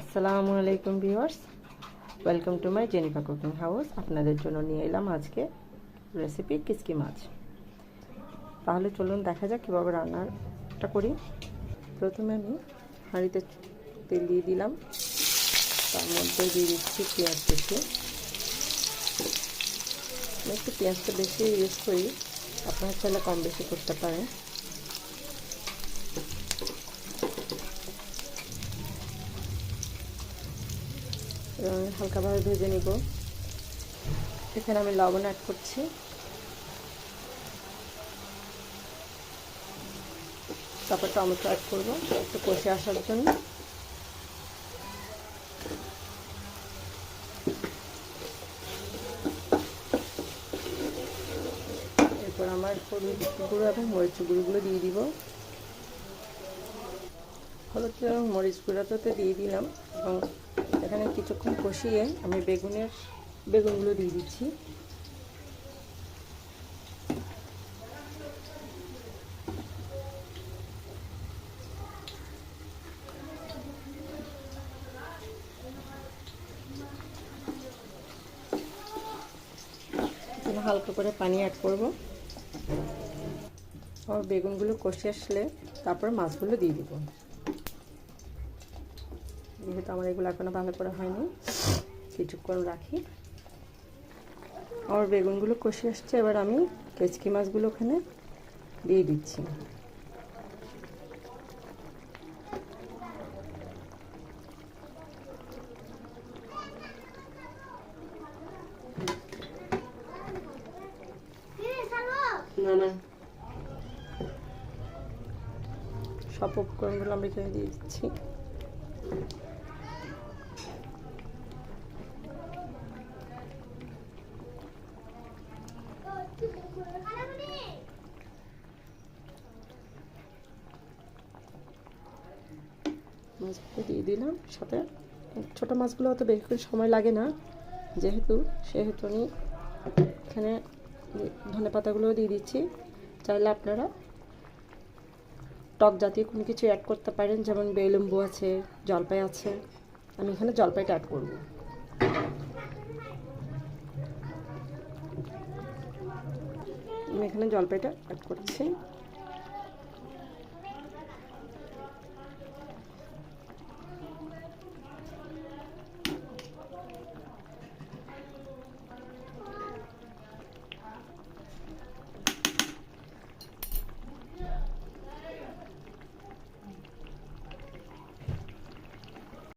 আসসালামু আলাইকুম viewers. Welcome to my Jenifa cooking house আপনাদের জন্য নিয়ে এলাম আজকে রেসিপি কিসকি মাছ। তাহলে চলুন দেখা যাক কীভাবে রান্নাটা করি। প্রথমে আমি হাঁড়িতে তেল দিয়ে দিলাম। তার মধ্যে দিয়ে দিচ্ছি পেঁয়াজ কুচি আমি একটু পেঁয়াজটা বেশি ইউজ করি। আপনার চাইলে কম বেশি করতে পারেন। হালকাভাবে ভেজে নিব। এখানে আমি লবণ অ্যাড করছি। তারপর টমেটো অ্যাড করব, একটু কষে আসার জন্য। এরপর আমার হলুদ গুঁড়ো এবং মরিচ গুঁড়োগুলো দিয়ে দিব। হলুদ এবং মরিচ গুঁড়োটাতে দিয়ে দিলাম এবং এখানে কিছুক্ষণ কষিয়ে আমি বেগুনের বেগুনগুলো দিয়ে দিচ্ছি। হালকা করে পানি অ্যাড করব। আর বেগুনগুলো কষে আসলে তারপর মাছগুলো দিয়ে দিব। যেহেতু আমার এগুলো এখনও ভালো করে হয়নি কিছুক্ষণ রাখি। আমার বেগুনগুলো কষে আসছে এবার আমি কেচকি মাছগুলো ওখানে দিয়ে দিচ্ছি। না না। সব উপকরণগুলো আমরা এখানে দিয়ে দিচ্ছি। মাছগুলো দিয়ে দিলাম সাথে। ছোটো মাছগুলো অত বেশি সময় লাগে না, যেহেতু, সেহেতু আমি এখানে ধনে পাতাগুলোও দিয়ে দিচ্ছি। চাইলে আপনারা টক জাতীয় কোনো কিছু অ্যাড করতে পারেন, যেমন বেলেম্বু আছে, জলপাই আছে। আমি এখানে জলপাইটা অ্যাড করব। আমি এখানে জলপাইটা অ্যাড করছি।